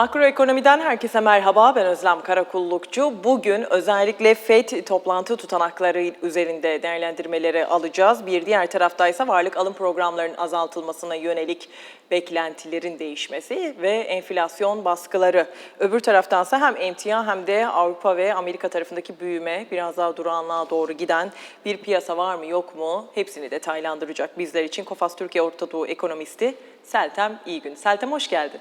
Makroekonomiden herkese merhaba. Ben Özlem Karakullukçu. Bugün özellikle FED toplantı tutanakları üzerinde değerlendirmeleri alacağız. Bir diğer tarafta ise varlık alım programlarının azaltılmasına yönelik beklentilerin değişmesi ve enflasyon baskıları. Öbür taraftansa hem emtia hem de Avrupa ve Amerika tarafındaki büyüme biraz daha durağanlığa doğru giden bir piyasa var mı yok mu? Hepsini detaylandıracak bizler için Kofas Türkiye Orta Doğu ekonomisti Seltem İyigün. Seltem hoş geldin.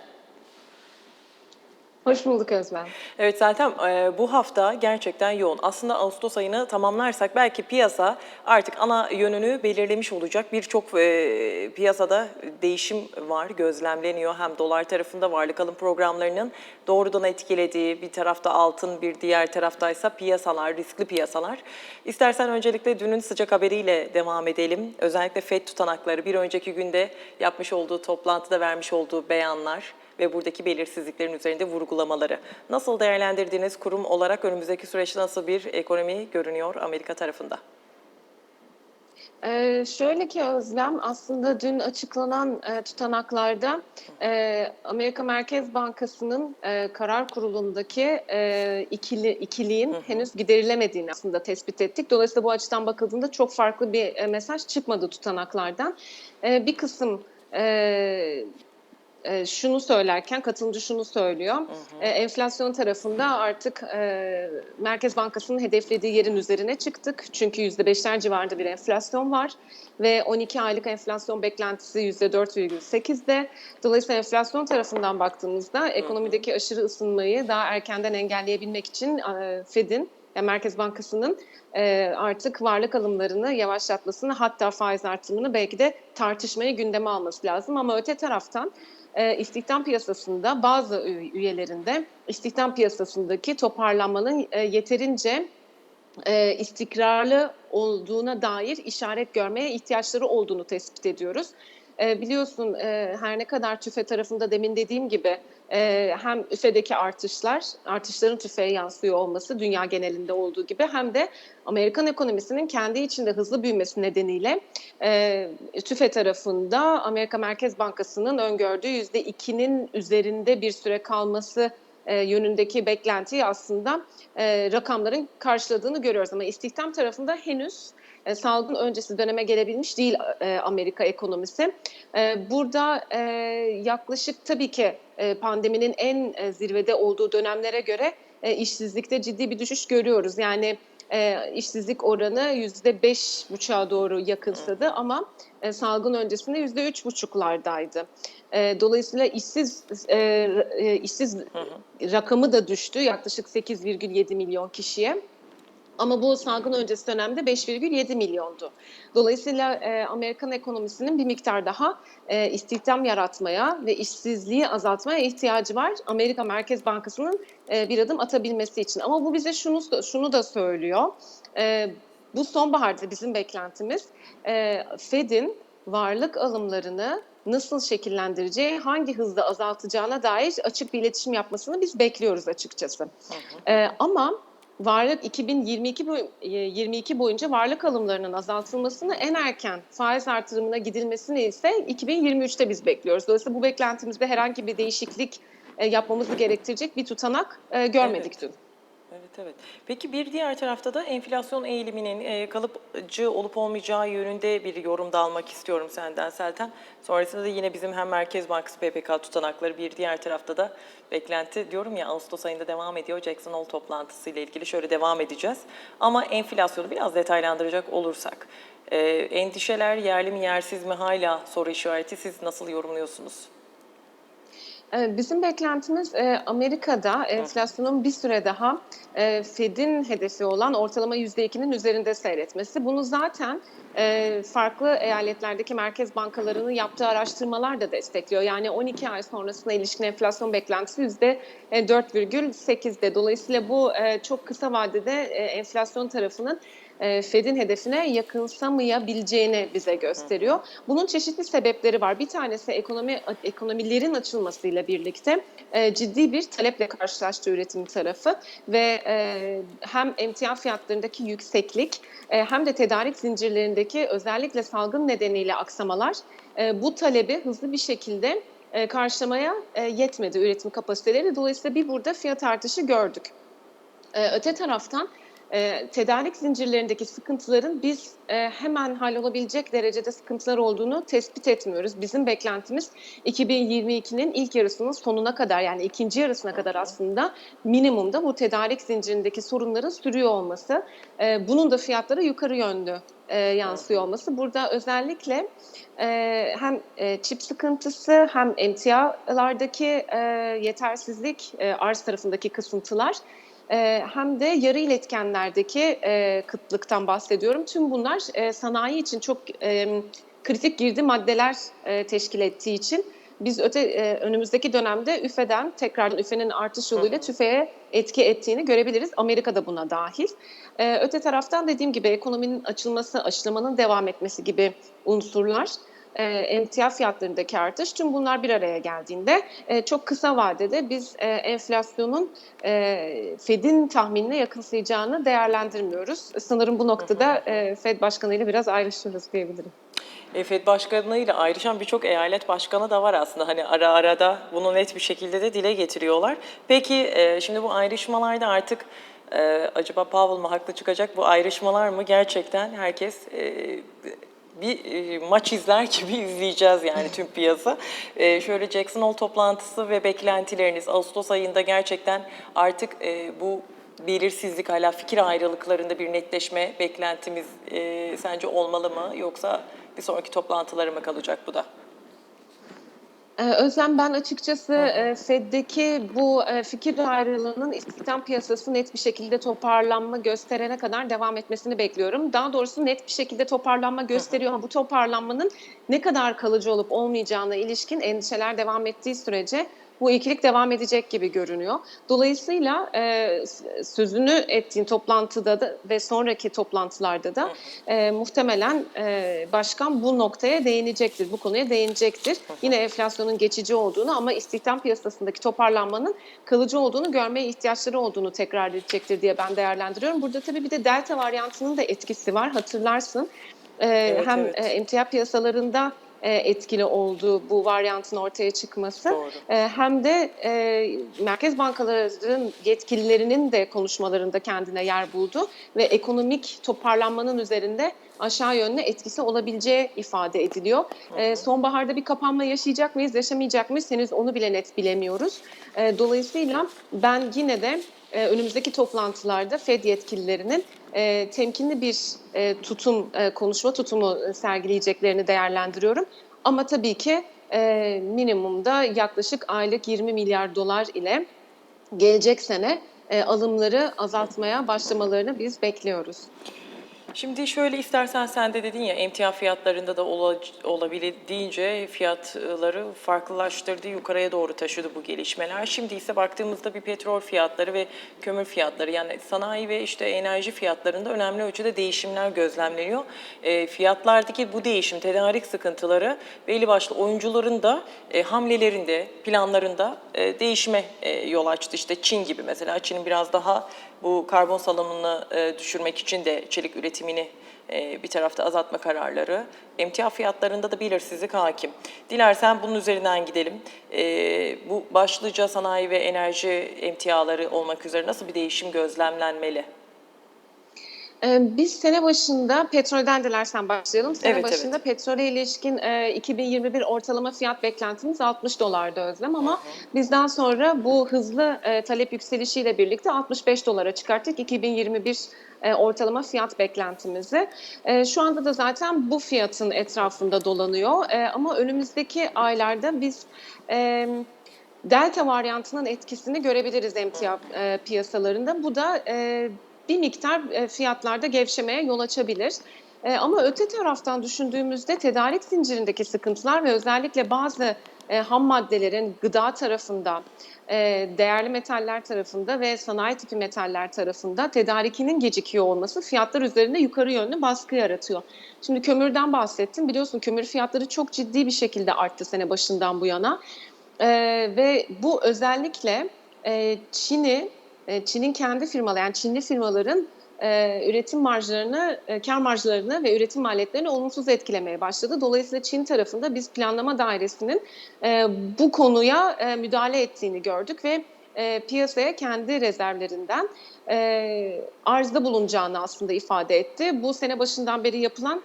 Hoş bulduk Özlem. Evet zaten e, bu hafta gerçekten yoğun. Aslında Ağustos ayını tamamlarsak belki piyasa artık ana yönünü belirlemiş olacak. Birçok e, piyasada değişim var, gözlemleniyor. Hem dolar tarafında varlık alım programlarının doğrudan etkilediği bir tarafta altın, bir diğer taraftaysa piyasalar, riskli piyasalar. İstersen öncelikle dünün sıcak haberiyle devam edelim. Özellikle FED tutanakları bir önceki günde yapmış olduğu toplantıda vermiş olduğu beyanlar ve buradaki belirsizliklerin üzerinde vurgulamaları. Nasıl değerlendirdiğiniz kurum olarak önümüzdeki süreçte nasıl bir ekonomi görünüyor Amerika tarafında? Ee, şöyle ki Özlem, aslında dün açıklanan e, tutanaklarda e, Amerika Merkez Bankası'nın e, karar kurulundaki e, ikili ikiliğin henüz giderilemediğini aslında tespit ettik. Dolayısıyla bu açıdan bakıldığında çok farklı bir e, mesaj çıkmadı tutanaklardan. E, bir kısım e, e, şunu söylerken katılımcı şunu söylüyor. E, enflasyon tarafında artık e, Merkez Bankası'nın hedeflediği yerin üzerine çıktık. Çünkü %5'ler civarında bir enflasyon var ve 12 aylık enflasyon beklentisi %4,8'de. Dolayısıyla enflasyon tarafından baktığımızda ekonomideki aşırı ısınmayı daha erkenden engelleyebilmek için e, Fed'in yani Merkez Bankası'nın e, artık varlık alımlarını yavaşlatmasını hatta faiz artırımını belki de tartışmayı gündeme alması lazım. Ama öte taraftan e, istihdam piyasasında bazı üy- üyelerinde istihdam piyasasındaki toparlanmanın e, yeterince e, istikrarlı olduğuna dair işaret görmeye ihtiyaçları olduğunu tespit ediyoruz. E, biliyorsun her ne kadar tüfe tarafında demin dediğim gibi e, hem üfedeki artışlar, artışların tüfeğe yansıyor olması dünya genelinde olduğu gibi hem de Amerikan ekonomisinin kendi içinde hızlı büyümesi nedeniyle e, tüfe tarafında Amerika Merkez Bankası'nın öngördüğü %2'nin üzerinde bir süre kalması e, yönündeki beklentiyi aslında e, rakamların karşıladığını görüyoruz. Ama istihdam tarafında henüz e, salgın öncesi döneme gelebilmiş değil e, Amerika ekonomisi. E, burada e, yaklaşık tabii ki e, pandeminin en e, zirvede olduğu dönemlere göre e, işsizlikte ciddi bir düşüş görüyoruz. Yani e, işsizlik oranı yüzde beş buçuğa doğru yakınsadı ama e, salgın öncesinde yüzde üç buçuklardaydı. E, dolayısıyla işsiz e, e, işsiz rakamı da düştü yaklaşık 8,7 milyon kişiye. Ama bu salgın öncesi dönemde 5,7 milyondu. Dolayısıyla e, Amerikan ekonomisinin bir miktar daha e, istihdam yaratmaya ve işsizliği azaltmaya ihtiyacı var. Amerika Merkez Bankası'nın e, bir adım atabilmesi için. Ama bu bize şunu şunu da söylüyor. E, bu sonbaharda bizim beklentimiz e, Fed'in varlık alımlarını nasıl şekillendireceği, hangi hızda azaltacağına dair açık bir iletişim yapmasını biz bekliyoruz açıkçası. E, ama varlık 2022 boy- e, 22 boyunca varlık alımlarının azaltılmasını en erken faiz artırımına gidilmesini ise 2023'te biz bekliyoruz. Dolayısıyla bu beklentimizde herhangi bir değişiklik e, yapmamızı gerektirecek bir tutanak e, görmedik Evet. dün. Evet evet. Peki bir diğer tarafta da enflasyon eğiliminin e, kalıcı olup olmayacağı yönünde bir yorum da almak istiyorum senden Selten. Sonrasında da yine bizim hem Merkez Bankası PPK tutanakları bir diğer tarafta da beklenti diyorum ya Ağustos ayında devam ediyor. Jackson Hole toplantısı ile ilgili şöyle devam edeceğiz. Ama enflasyonu biraz detaylandıracak olursak e, endişeler yerli mi yersiz mi hala soru işareti siz nasıl yorumluyorsunuz? Ee, Bizim beklentimiz e, Amerika'da enflasyonun bir süre daha e, Fed'in hedefi olan ortalama %2'nin üzerinde seyretmesi. Bunu zaten e, farklı eyaletlerdeki merkez bankalarının yaptığı araştırmalar da destekliyor. Yani 12 ay sonrasına ilişkin enflasyon beklentisi %4,8'de. Dolayısıyla bu çok kısa vadede enflasyon tarafının e, Fed'in hedefine yakınsamayabileceğini bize gösteriyor. Bunun çeşitli sebepleri var. Bir tanesi ekonomi ekonomilerin açılmasıyla birlikte e, ciddi bir taleple karşılaştı üretim tarafı ve e, hem emtia fiyatlarındaki yükseklik e, hem de tedarik zincirlerindeki özellikle salgın nedeniyle aksamalar e, bu talebi hızlı bir şekilde e, karşılamaya e, yetmedi üretim kapasiteleri. Dolayısıyla bir burada fiyat artışı gördük. Öte taraftan e, tedarik zincirlerindeki sıkıntıların biz e, hemen hallolabilecek derecede sıkıntılar olduğunu tespit etmiyoruz. Bizim beklentimiz 2022'nin ilk yarısının sonuna kadar yani ikinci yarısına kadar aslında minimumda bu tedarik zincirindeki sorunların sürüyor olması. E, bunun da fiyatlara yukarı yönlü e, yansıyor olması. Burada özellikle e, hem e, çip sıkıntısı hem emtialardaki e, yetersizlik, e, arz tarafındaki kısıntılar e, hem de yarı iletkenlerdeki e, kıtlıktan bahsediyorum. Tüm bunlar e, sanayi için çok e, kritik girdi maddeler e, teşkil ettiği için biz öte e, önümüzdeki dönemde üfeden tekrar üfenin artış yoluyla tüfeğe etki ettiğini görebiliriz. Amerika da buna dahil. E, öte taraftan dediğim gibi ekonominin açılması, aşılamanın devam etmesi gibi unsurlar e, emtia fiyatlarındaki artış tüm bunlar bir araya geldiğinde e, çok kısa vadede biz e, enflasyonun e, Fed'in tahminine yakınsayacağını değerlendirmiyoruz. Sanırım bu noktada e, Fed Başkanı ile biraz ayrışıyoruz diyebilirim. E, FED başkanıyla ayrışan birçok eyalet başkanı da var aslında. Hani ara ara da bunu net bir şekilde de dile getiriyorlar. Peki e, şimdi bu ayrışmalarda artık e, acaba Powell mı haklı çıkacak bu ayrışmalar mı gerçekten herkes e, bir e, maç izler gibi izleyeceğiz yani tüm piyasa. E, şöyle Jackson Hole toplantısı ve beklentileriniz Ağustos ayında gerçekten artık e, bu belirsizlik hala fikir ayrılıklarında bir netleşme beklentimiz e, sence olmalı mı yoksa bir sonraki toplantılara mı kalacak bu da? Ee, Özlem ben açıkçası e, Fed'deki bu e, fikir ayrılığının istihdam piyasası net bir şekilde toparlanma gösterene kadar devam etmesini bekliyorum. Daha doğrusu net bir şekilde toparlanma gösteriyor ama bu toparlanmanın ne kadar kalıcı olup olmayacağına ilişkin endişeler devam ettiği sürece bu ikilik devam edecek gibi görünüyor. Dolayısıyla e, sözünü ettiğin toplantıda da ve sonraki toplantılarda da e, muhtemelen e, başkan bu noktaya değinecektir, bu konuya değinecektir. Yine enflasyonun geçici olduğunu ama istihdam piyasasındaki toparlanmanın kalıcı olduğunu görmeye ihtiyaçları olduğunu tekrar edecektir diye ben değerlendiriyorum. Burada tabii bir de delta varyantının da etkisi var. Hatırlarsın e, Evet, hem evet. e, emtia piyasalarında e, etkili olduğu bu varyantın ortaya çıkması Doğru. e, hem de e, merkez bankaların yetkililerinin de konuşmalarında kendine yer buldu ve ekonomik toparlanmanın üzerinde aşağı yönlü etkisi olabileceği ifade ediliyor. E, sonbaharda bir kapanma yaşayacak mıyız, yaşamayacak mıyız henüz onu bile net bilemiyoruz. E, dolayısıyla ben yine de e, önümüzdeki toplantılarda Fed yetkililerinin e, temkinli bir e, tutum, e, konuşma tutumu e, sergileyeceklerini değerlendiriyorum. Ama tabii ki e, minimumda yaklaşık aylık 20 milyar dolar ile gelecek sene e, alımları azaltmaya başlamalarını biz bekliyoruz. Şimdi şöyle istersen sen de dedin ya emtia fiyatlarında da ola, olabildiğince fiyatları farklılaştırdı, yukarıya doğru taşıdı bu gelişmeler. Şimdi ise baktığımızda bir petrol fiyatları ve kömür fiyatları yani sanayi ve işte enerji fiyatlarında önemli ölçüde değişimler gözlemleniyor. E, fiyatlardaki bu değişim, tedarik sıkıntıları belli başlı oyuncuların da e, hamlelerinde, planlarında e, değişime e, yol açtı. İşte Çin gibi mesela Çin'in biraz daha bu karbon salımını e, düşürmek için de çelik üretimini e, bir tarafta azaltma kararları. Emtia fiyatlarında da belirsizlik hakim. Dilersen bunun üzerinden gidelim. E, bu başlıca sanayi ve enerji emtiaları olmak üzere nasıl bir değişim gözlemlenmeli? Ee, Biz sene başında petrolden dilersen başlayalım. Sene Evet, başında petrole ilişkin e, 2021 ortalama fiyat beklentimiz 60 dolardı Özlem ama bizden sonra bu hızlı e, talep yükselişiyle birlikte 65 dolara çıkarttık 2021 e, ortalama fiyat beklentimizi. E, Şu anda da zaten bu fiyatın etrafında dolanıyor E, ama önümüzdeki aylarda biz e, Delta varyantının etkisini görebiliriz emtia e, piyasalarında. Bu da e, bir miktar e, fiyatlarda gevşemeye yol açabilir. E, ama öte taraftan düşündüğümüzde tedarik zincirindeki sıkıntılar ve özellikle bazı e, ham maddelerin gıda tarafında, değerli metaller tarafında ve sanayi tipi metaller tarafında tedarikinin gecikiyor olması fiyatlar üzerinde yukarı yönlü baskı yaratıyor. Şimdi kömürden bahsettim. Biliyorsun kömür fiyatları çok ciddi bir şekilde arttı sene başından bu yana. Ve bu özellikle e, Çin'i, e, Çin'in kendi firmaları, yani Çinli firmaların e, üretim marjlarını, e, kar marjlarını ve üretim maliyetlerini olumsuz etkilemeye başladı. Dolayısıyla Çin tarafında biz planlama dairesinin bu konuya müdahale ettiğini gördük ve piyasaya kendi rezervlerinden arzda bulunacağını aslında ifade etti. Bu sene başından beri yapılan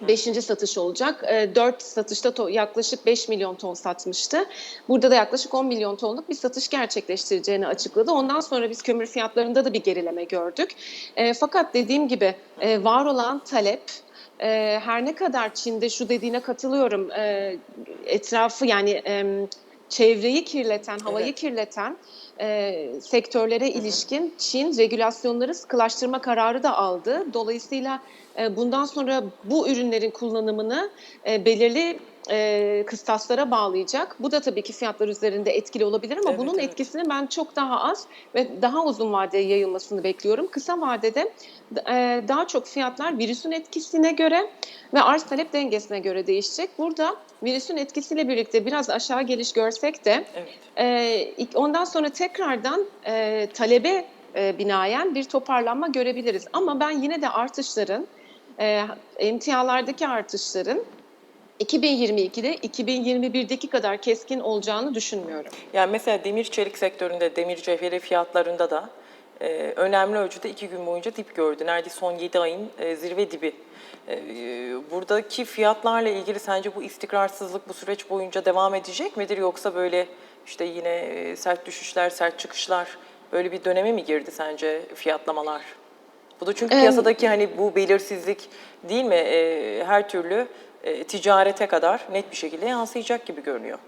Beşinci satış olacak. E, Dört satışta yaklaşık 5 milyon ton satmıştı. Burada da yaklaşık 10 milyon tonluk bir satış gerçekleştireceğini açıkladı. Ondan sonra biz kömür fiyatlarında da bir gerileme gördük. E, Fakat dediğim gibi e, var olan talep e, her ne kadar Çin'de şu dediğine katılıyorum e, etrafı yani e, çevreyi kirleten, havayı Evet. kirleten e, sektörlere ilişkin Çin regülasyonları sıkılaştırma kararı da aldı. Dolayısıyla e, bundan sonra bu ürünlerin kullanımını e, belirli e, kıstaslara bağlayacak. Bu da tabii ki fiyatlar üzerinde etkili olabilir ama Evet, bunun evet. etkisini ben çok daha az ve daha uzun vadeye yayılmasını bekliyorum. Kısa vadede e, daha çok fiyatlar virüsün etkisine göre ve arz talep dengesine göre değişecek. Burada virüsün etkisiyle birlikte biraz aşağı geliş görsek de Evet. ilk- ondan sonra tekrardan e, talebe e, binaen bir toparlanma görebiliriz. Ama ben yine de artışların, e, emtialardaki artışların 2022'de 2021'deki kadar keskin olacağını düşünmüyorum. Yani mesela demir çelik sektöründe, demir cevheri fiyatlarında da e, önemli ölçüde iki gün boyunca dip gördü. Neredeyse son 7 ayın e, zirve dibi. E, buradaki fiyatlarla ilgili sence bu istikrarsızlık bu süreç boyunca devam edecek midir? Yoksa böyle işte yine e, sert düşüşler, sert çıkışlar böyle bir döneme mi girdi sence fiyatlamalar? Bu da çünkü piyasadaki hani bu belirsizlik değil mi e, her türlü e, ticarete kadar net bir şekilde yansıyacak gibi görünüyor.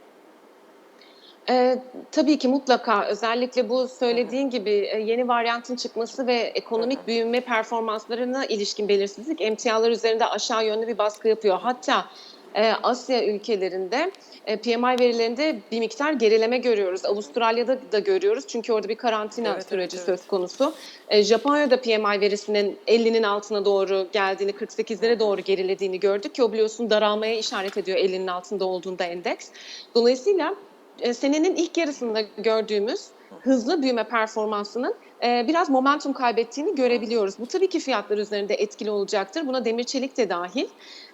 Ee, tabii ki mutlaka özellikle bu söylediğin gibi e, yeni varyantın çıkması ve ekonomik büyüme performanslarına ilişkin belirsizlik emtialar üzerinde aşağı yönlü bir baskı yapıyor. Hatta e, Asya ülkelerinde e, PMI verilerinde bir miktar gerileme görüyoruz. Avustralya'da da görüyoruz çünkü orada bir karantina Evet, süreci evet. söz konusu. E, Japonya'da PMI verisinin 50'nin altına doğru geldiğini, 48'lere doğru gerilediğini gördük ki o biliyorsun daralmaya işaret ediyor 50'nin altında olduğunda endeks. Dolayısıyla e, senenin ilk yarısında gördüğümüz hızlı büyüme performansının e, biraz momentum kaybettiğini görebiliyoruz. Bu tabii ki fiyatlar üzerinde etkili olacaktır. Buna demir çelik de dahil.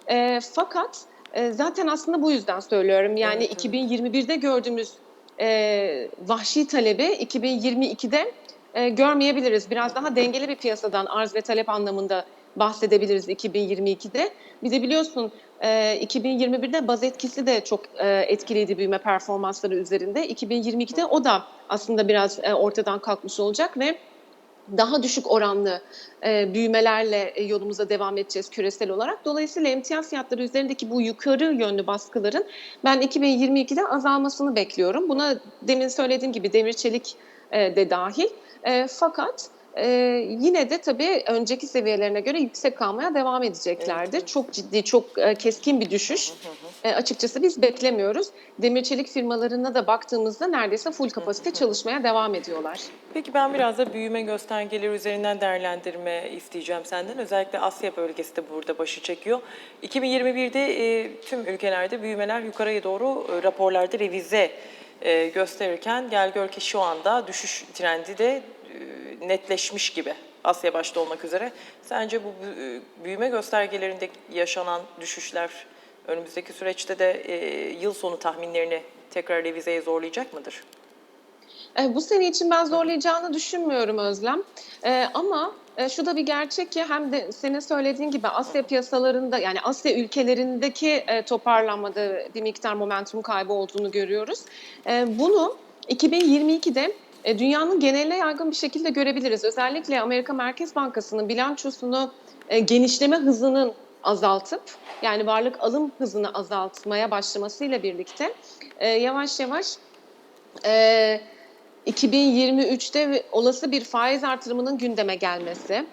E, fakat e, zaten aslında bu yüzden söylüyorum. Yani Evet, evet. 2021'de gördüğümüz e, vahşi talebi 2022'de e, görmeyebiliriz. Biraz daha dengeli bir piyasadan arz ve talep anlamında bahsedebiliriz 2022'de. Bir de biliyorsun e, 2021'de baz etkisi de çok e, etkiliydi büyüme performansları üzerinde. 2022'de o da aslında biraz e, ortadan kalkmış olacak ve daha düşük oranlı e, büyümelerle e, yolumuza devam edeceğiz küresel olarak. Dolayısıyla emtia fiyatları üzerindeki bu yukarı yönlü baskıların ben 2022'de azalmasını bekliyorum. Buna demin söylediğim gibi demir çelik e, de dahil. E, fakat e, yine de tabii önceki seviyelerine göre yüksek kalmaya devam edeceklerdir. Evet. Çok ciddi, çok e, keskin bir düşüş. E, açıkçası biz beklemiyoruz. Demir çelik firmalarına da baktığımızda neredeyse full kapasite çalışmaya devam ediyorlar. Peki ben biraz da büyüme göstergeleri üzerinden değerlendirme isteyeceğim senden. Özellikle Asya bölgesi de burada başı çekiyor. 2021'de e, tüm ülkelerde büyümeler yukarıya doğru e, raporlarda revize e, gösterirken gel gör ki şu anda düşüş trendi de e, netleşmiş gibi. Asya başta olmak üzere. Sence bu bü- büyüme göstergelerinde yaşanan düşüşler önümüzdeki süreçte de e, yıl sonu tahminlerini tekrar revizeye zorlayacak mıdır? E, Bu sene için ben zorlayacağını düşünmüyorum Özlem. E, ama e, şu da bir gerçek ki hem de senin söylediğin gibi Asya piyasalarında yani Asya ülkelerindeki e, toparlanmada bir miktar momentum kaybı olduğunu görüyoruz. E, bunu 2022'de e, dünyanın geneline yaygın bir şekilde görebiliriz. Özellikle Amerika Merkez Bankası'nın bilançosunu e, genişleme hızının azaltıp yani varlık alım hızını azaltmaya başlamasıyla birlikte e, yavaş yavaş e, 2023'te olası bir faiz artırımının gündeme gelmesi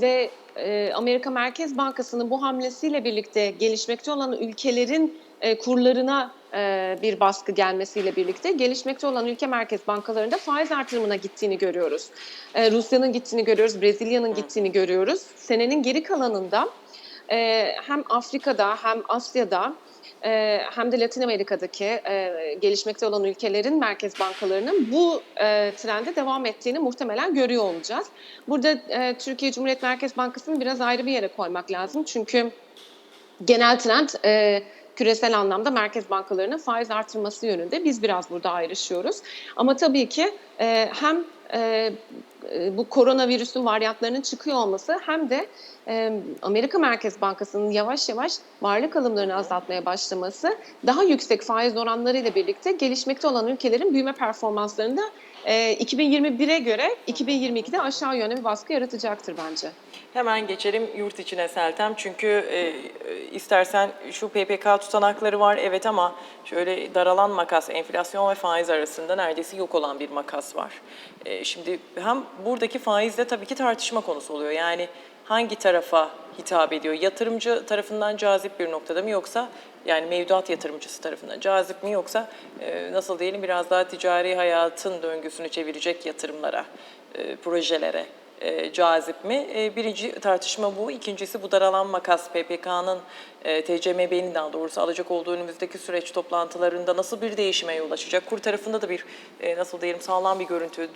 ve e, Amerika Merkez Bankası'nın bu hamlesiyle birlikte gelişmekte olan ülkelerin e, kurlarına e, bir baskı gelmesiyle birlikte gelişmekte olan ülke merkez bankalarında faiz artırımına gittiğini görüyoruz. E, Rusya'nın gittiğini görüyoruz, Brezilya'nın gittiğini görüyoruz. Senenin geri kalanında e, hem Afrika'da hem Asya'da e, hem de Latin Amerika'daki e, gelişmekte olan ülkelerin merkez bankalarının bu e, trende devam ettiğini muhtemelen görüyor olacağız. Burada e, Türkiye Cumhuriyet Merkez Bankası'nı biraz ayrı bir yere koymak lazım. Çünkü genel trend e, küresel anlamda merkez bankalarının faiz artırması yönünde. Biz biraz burada ayrışıyoruz. Ama tabii ki hem bu koronavirüsün varyantlarının çıkıyor olması hem de Amerika Merkez Bankası'nın yavaş yavaş varlık alımlarını azaltmaya başlaması daha yüksek faiz oranları ile birlikte gelişmekte olan ülkelerin büyüme performanslarında e, 2021'e göre 2022'de aşağı yönlü bir baskı yaratacaktır bence. Hemen geçelim yurt içine Seltem. Çünkü e, istersen şu PPK tutanakları var evet ama şöyle daralan makas enflasyon ve faiz arasında neredeyse yok olan bir makas var. E, şimdi hem buradaki faizde tabii ki tartışma konusu oluyor. Yani hangi tarafa hitap ediyor? Yatırımcı tarafından cazip bir noktada mı yoksa yani mevduat yatırımcısı tarafından cazip mi yoksa e, nasıl diyelim biraz daha ticari hayatın döngüsünü çevirecek yatırımlara, e, projelere e, cazip mi? E, birinci tartışma bu. İkincisi bu daralan makas PPK'nın e, TCMB'nin daha doğrusu alacak olduğu önümüzdeki süreç toplantılarında nasıl bir değişime yol açacak? Kur tarafında da bir e, nasıl diyelim sağlam bir görüntü, e,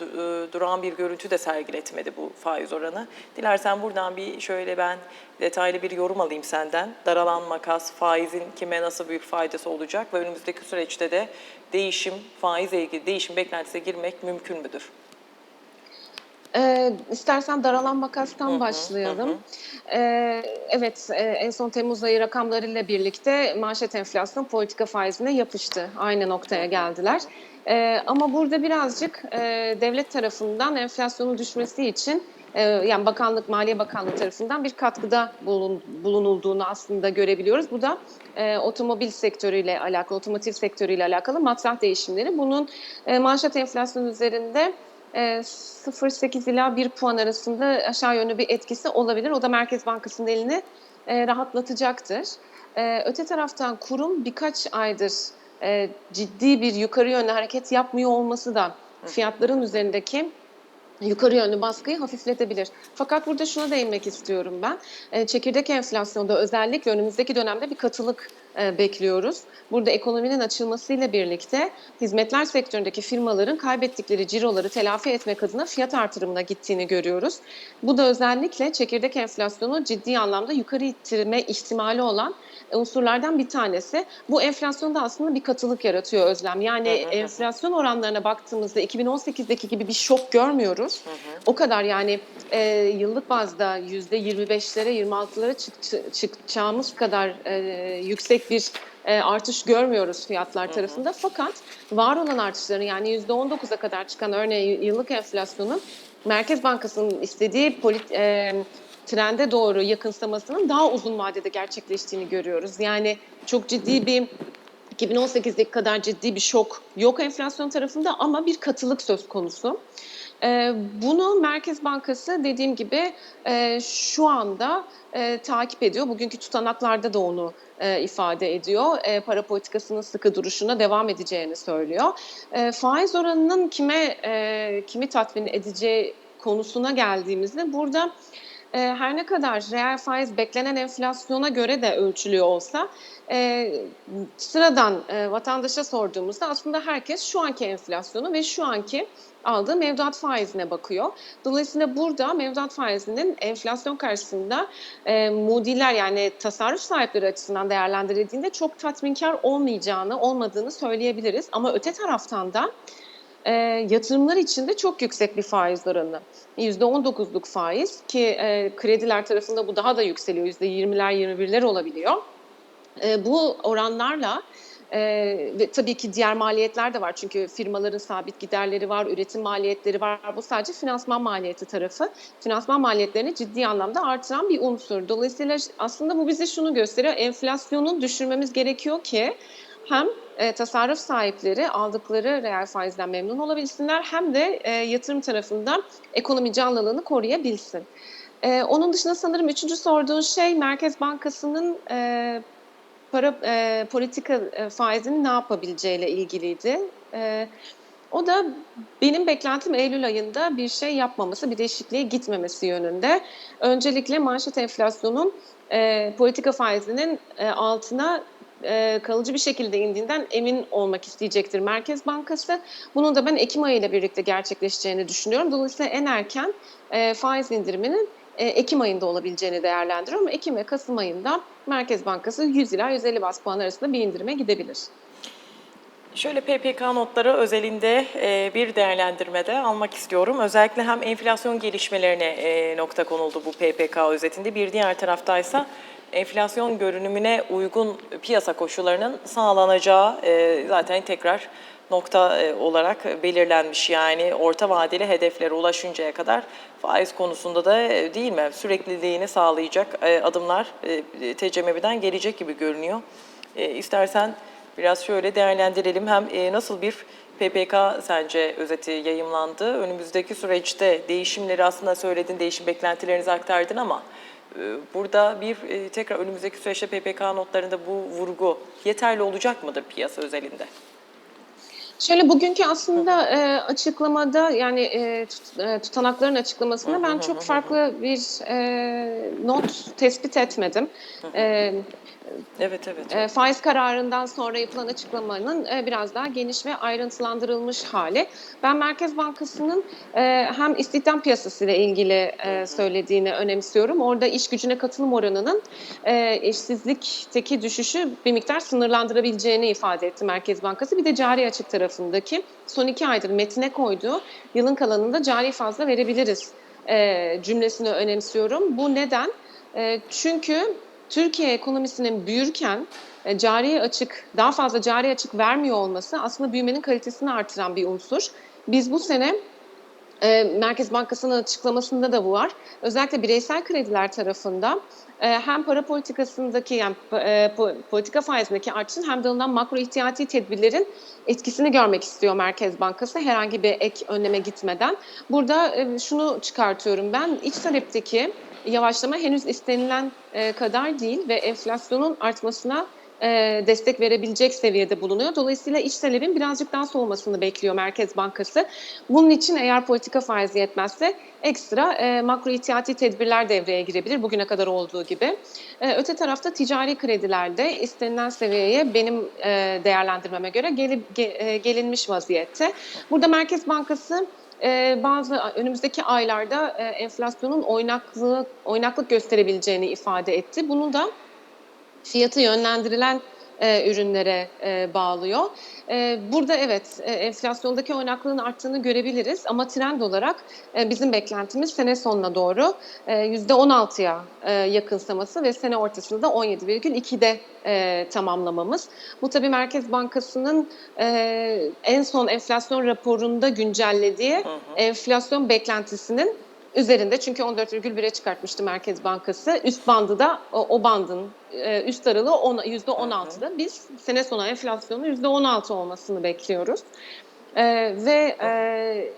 duran bir görüntü de sergiletmedi bu faiz oranı. Dilersen buradan bir şöyle ben detaylı bir yorum alayım senden. Daralan makas, faizin kime nasıl büyük faydası olacak ve önümüzdeki süreçte de değişim, faizle ilgili değişim beklentisine girmek mümkün müdür? Ee, istersen daralan makastan başlayalım. Ee, evet, e, en son Temmuz ayı rakamlarıyla birlikte manşet enflasyon politika faizine yapıştı. Aynı noktaya geldiler. Ee, ama burada birazcık e, devlet tarafından enflasyonun düşmesi için e, yani Bakanlık, Maliye Bakanlığı tarafından bir katkıda bulun, bulunulduğunu aslında görebiliyoruz. Bu da e, otomobil sektörüyle alakalı, otomotiv sektörüyle alakalı matrah değişimleri. Bunun e, manşet enflasyon üzerinde 0.8 ila 1 puan arasında aşağı yönlü bir etkisi olabilir. O da Merkez Bankası'nın elini e, rahatlatacaktır. E, öte taraftan kurum birkaç aydır e, ciddi bir yukarı yönlü hareket yapmıyor olması da fiyatların üzerindeki yukarı yönlü baskıyı hafifletebilir. Fakat burada şuna değinmek istiyorum ben. E, çekirdek enflasyonda özellikle önümüzdeki dönemde bir katılık bekliyoruz. Burada ekonominin açılmasıyla birlikte hizmetler sektöründeki firmaların kaybettikleri ciroları telafi etmek adına fiyat artırımına gittiğini görüyoruz. Bu da özellikle çekirdek enflasyonu ciddi anlamda yukarı ittirme ihtimali olan unsurlardan bir tanesi. Bu enflasyonda aslında bir katılık yaratıyor Özlem. Yani enflasyon oranlarına baktığımızda 2018'deki gibi bir şok görmüyoruz. O kadar yani e, yıllık bazda %25'lere 26'lara çık, çıkacağımız kadar e, yüksek bir e, artış görmüyoruz fiyatlar tarafında. Fakat var olan artışların yani %19'a kadar çıkan örneğin yıllık enflasyonun Merkez Bankası'nın istediği polit, e, trende doğru yakınsamasının daha uzun vadede gerçekleştiğini görüyoruz. Yani çok ciddi bir 2018'deki kadar ciddi bir şok yok enflasyon tarafında ama bir katılık söz konusu. Ee, bunu Merkez Bankası dediğim gibi e, şu anda e, takip ediyor. Bugünkü tutanaklarda da onu e, ifade ediyor. Para politikasının sıkı duruşuna devam edeceğini söylüyor. Faiz oranının kime kimi tatmin edeceği konusuna geldiğimizde burada e, her ne kadar reel faiz beklenen enflasyona göre de ölçülüyor olsa e, sıradan e, vatandaşa sorduğumuzda aslında herkes şu anki enflasyonu ve şu anki aldığı mevduat faizine bakıyor. Dolayısıyla burada mevduat faizinin enflasyon karşısında e, mudiler yani tasarruf sahipleri açısından değerlendirildiğinde çok tatminkar olmayacağını, olmadığını söyleyebiliriz. Ama öte taraftan da e, yatırımlar için de çok yüksek bir faiz oranı. %19'luk faiz ki e, krediler tarafında bu daha da yükseliyor. %20'ler 21'ler olabiliyor. E, bu oranlarla e, ve tabii ki diğer maliyetler de var. Çünkü firmaların sabit giderleri var, üretim maliyetleri var. Bu sadece finansman maliyeti tarafı. Finansman maliyetlerini ciddi anlamda artıran bir unsur. Dolayısıyla aslında bu bize şunu gösteriyor. Enflasyonu düşürmemiz gerekiyor ki hem e, tasarruf sahipleri aldıkları reel faizden memnun olabilsinler hem de e, yatırım tarafında ekonomi canlılığını koruyabilsin. E, onun dışında sanırım üçüncü sorduğun şey Merkez Bankası'nın e, para e, politika e, faizinin ne yapabileceğiyle ilgiliydi. E, o da benim beklentim Eylül ayında bir şey yapmaması, bir değişikliğe gitmemesi yönünde. Öncelikle manşet enflasyonun e, politika faizinin e, altına e, kalıcı bir şekilde indiğinden emin olmak isteyecektir Merkez Bankası. Bunun da ben Ekim ayı ile birlikte gerçekleşeceğini düşünüyorum. Dolayısıyla en erken e, faiz indiriminin e, Ekim ayında olabileceğini değerlendiriyorum. Ama Ekim ve Kasım ayında Merkez Bankası 100 ila 150 bas puan arasında bir indirime gidebilir. Şöyle PPK notları özelinde e, bir değerlendirmede almak istiyorum. Özellikle hem enflasyon gelişmelerine e, nokta konuldu bu PPK özetinde. Bir diğer taraftaysa enflasyon görünümüne uygun piyasa koşullarının sağlanacağı e, zaten tekrar nokta e, olarak belirlenmiş. Yani orta vadeli hedeflere ulaşıncaya kadar faiz konusunda da e, değil mi sürekliliğini sağlayacak adımlar e, TCMB'den gelecek gibi görünüyor. E, İstersen Biraz şöyle değerlendirelim. Hem nasıl bir PPK sence özeti yayımlandı? Önümüzdeki süreçte değişimleri aslında söyledin, değişim beklentilerinizi aktardın ama burada bir e, tekrar önümüzdeki süreçte PPK notlarında bu vurgu yeterli olacak mıdır piyasa özelinde? Şöyle bugünkü aslında e, açıklamada yani e, tut- e, tutanakların açıklamasında ben çok farklı bir e, not tespit etmedim. E, Evet evet. e, faiz kararından sonra yapılan açıklamanın e, biraz daha geniş ve ayrıntılandırılmış hali. Ben Merkez Bankası'nın e, hem istihdam piyasası ile ilgili e, söylediğini önemsiyorum. Orada iş gücüne katılım oranının işsizlikteki düşüşü bir miktar sınırlandırabileceğini ifade etti Merkez Bankası. Bir de cari açık tarafındaki son iki aydır metine koyduğu yılın kalanında cari fazla verebiliriz cümlesini önemsiyorum. Bu neden? Çünkü Türkiye ekonomisinin büyürken e, cari açık, daha fazla cari açık vermiyor olması aslında büyümenin kalitesini artıran bir unsur. Biz bu sene e, Merkez Bankası'nın açıklamasında da bu var. Özellikle bireysel krediler tarafında e, hem para politikasındaki yani e, po- politika faizindeki artışın hem de alınan makro ihtiyati tedbirlerin etkisini görmek istiyor Merkez Bankası herhangi bir ek önleme gitmeden. Burada e, şunu çıkartıyorum ben iç talepteki yavaşlama henüz istenilen e, kadar değil ve enflasyonun artmasına e, destek verebilecek seviyede bulunuyor. Dolayısıyla iç talebin birazcık daha soğumasını bekliyor Merkez Bankası. Bunun için eğer politika faizi yetmezse ekstra e, makro ihtiyati tedbirler devreye girebilir bugüne kadar olduğu gibi. E, öte tarafta ticari kredilerde istenilen seviyeye benim e, değerlendirmeme göre gelip, ge- e, gelinmiş vaziyette. Burada Merkez Bankası e, bazı önümüzdeki aylarda e, enflasyonun oynaklığı, oynaklık gösterebileceğini ifade etti. Bunu da fiyatı yönlendirilen e, ürünlere e, bağlıyor. E, burada evet e, enflasyondaki oynaklığın arttığını görebiliriz ama trend olarak e, bizim beklentimiz sene sonuna doğru e, %16'ya e, yakınsaması ve sene ortasında da 17,2'de e, tamamlamamız. Bu tabii Merkez Bankası'nın e, en son enflasyon raporunda güncellediği enflasyon beklentisinin üzerinde çünkü 14,1'e çıkartmıştı Merkez Bankası. Üst bandı da o, bandın e, üst aralığı on- %16'da. Biz sene sonu enflasyonun %16 olmasını bekliyoruz. E, ve e,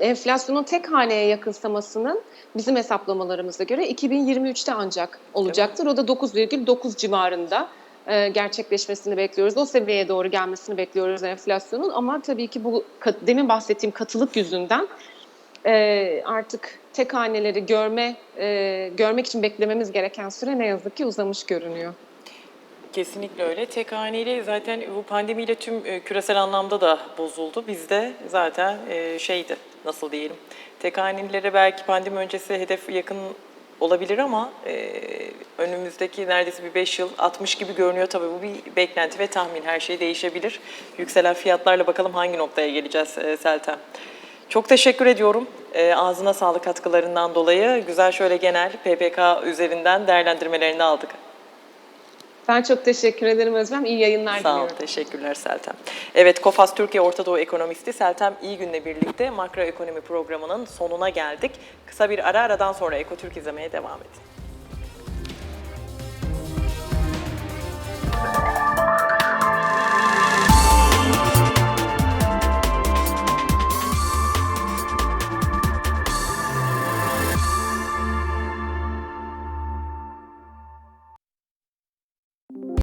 enflasyonun tek haneye yakınsamasının bizim hesaplamalarımıza göre 2023'te ancak olacaktır. O da 9,9 civarında e, gerçekleşmesini bekliyoruz. O seviyeye doğru gelmesini bekliyoruz enflasyonun ama tabii ki bu demin bahsettiğim katılık yüzünden e, artık tek haneleri görme e, görmek için beklememiz gereken süre ne yazık ki uzamış görünüyor. Kesinlikle öyle. Tek haneli zaten bu pandemiyle tüm e, küresel anlamda da bozuldu. Bizde zaten e, şeydi nasıl diyelim. Tek hanelilere belki pandemi öncesi hedef yakın olabilir ama e, önümüzdeki neredeyse bir 5 yıl 60 gibi görünüyor. Tabii bu bir beklenti ve tahmin. Her şey değişebilir. Yükselen fiyatlarla bakalım hangi noktaya geleceğiz e, Seltem. Çok teşekkür ediyorum. E, ağzına sağlık katkılarından dolayı. Güzel şöyle genel PPK üzerinden değerlendirmelerini aldık. Ben çok teşekkür ederim Özlem. İyi yayınlar Sağ ol, diliyorum. teşekkürler Seltem. Evet, Kofas Türkiye Orta Doğu Ekonomisti Seltem İyi Gün'le birlikte makro ekonomi programının sonuna geldik. Kısa bir ara aradan sonra Eko Türk izlemeye devam edin.